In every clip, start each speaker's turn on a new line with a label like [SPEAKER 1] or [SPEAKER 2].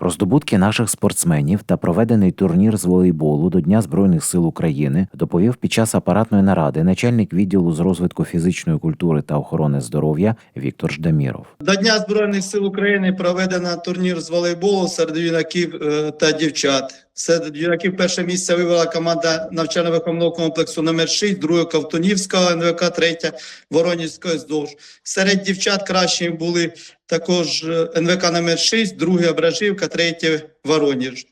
[SPEAKER 1] Про здобутки наших спортсменів та проведений турнір з волейболу до Дня Збройних сил України доповів під час апаратної наради начальник відділу з розвитку фізичної культури та охорони здоров'я Віктор Ждаміров.
[SPEAKER 2] До Дня Збройних сил України проведено турнір з волейболу серед юнаків е, та дівчат. Серед юнаків перше місце вивела команда навчально-виховного комплексу номер 6, друге Ковтунівського НВК, третя Воронівської здовж. Серед дівчат кращими були також е, НВК номер 6, друге Ображівка, третє Вороніж.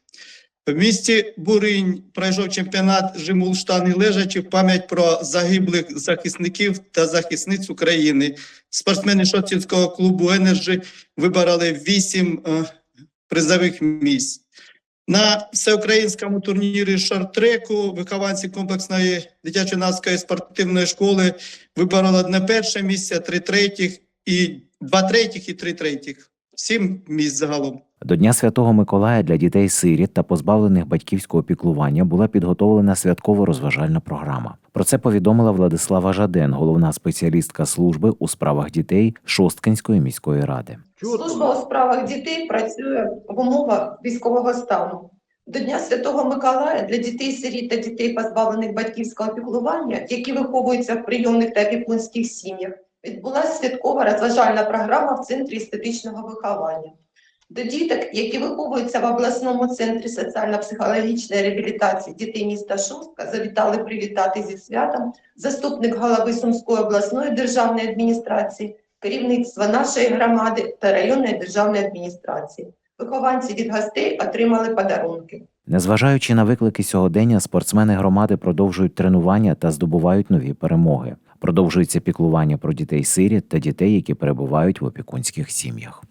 [SPEAKER 2] В місті Буринь пройшов чемпіонат жимул штани лежачі в пам'ять про загиблих захисників та захисниць України. Спортсмени Шоцінського клубу «Енерджі» вибороли вісім е, призових місць. На всеукраїнському турнірі шорт-треку вихованці комплексної дитячо-юнацької спортивної школи вибороли одне перше місце, три третіх і два третіх і три третіх. Сім місць загалом.
[SPEAKER 1] До Дня Святого Миколая для дітей сиріт та позбавлених батьківського піклування була підготовлена святково-розважальна програма. Про це повідомила Владислава Жаден, головна спеціалістка служби у справах дітей Шосткинської міської ради.
[SPEAKER 3] Служба у справах дітей працює в умовах військового стану. До Дня Святого Миколая для дітей сиріт та дітей, позбавлених батьківського піклування, які виховуються в прийомних та опікунських сім'ях, відбулася святкова розважальна програма в Центрі естетичного виховання. До діток, які виховуються в обласному центрі соціально-психологічної реабілітації дітей міста Шостка, завітали привітати зі святом заступник голови Сумської обласної державної адміністрації, керівництва нашої громади та районної державної адміністрації. Вихованці від гостей отримали подарунки.
[SPEAKER 1] Незважаючи на виклики сьогодення, спортсмени громади продовжують тренування та здобувають нові перемоги. Продовжується піклування про дітей сиріт та дітей, які перебувають в опікунських сім'ях.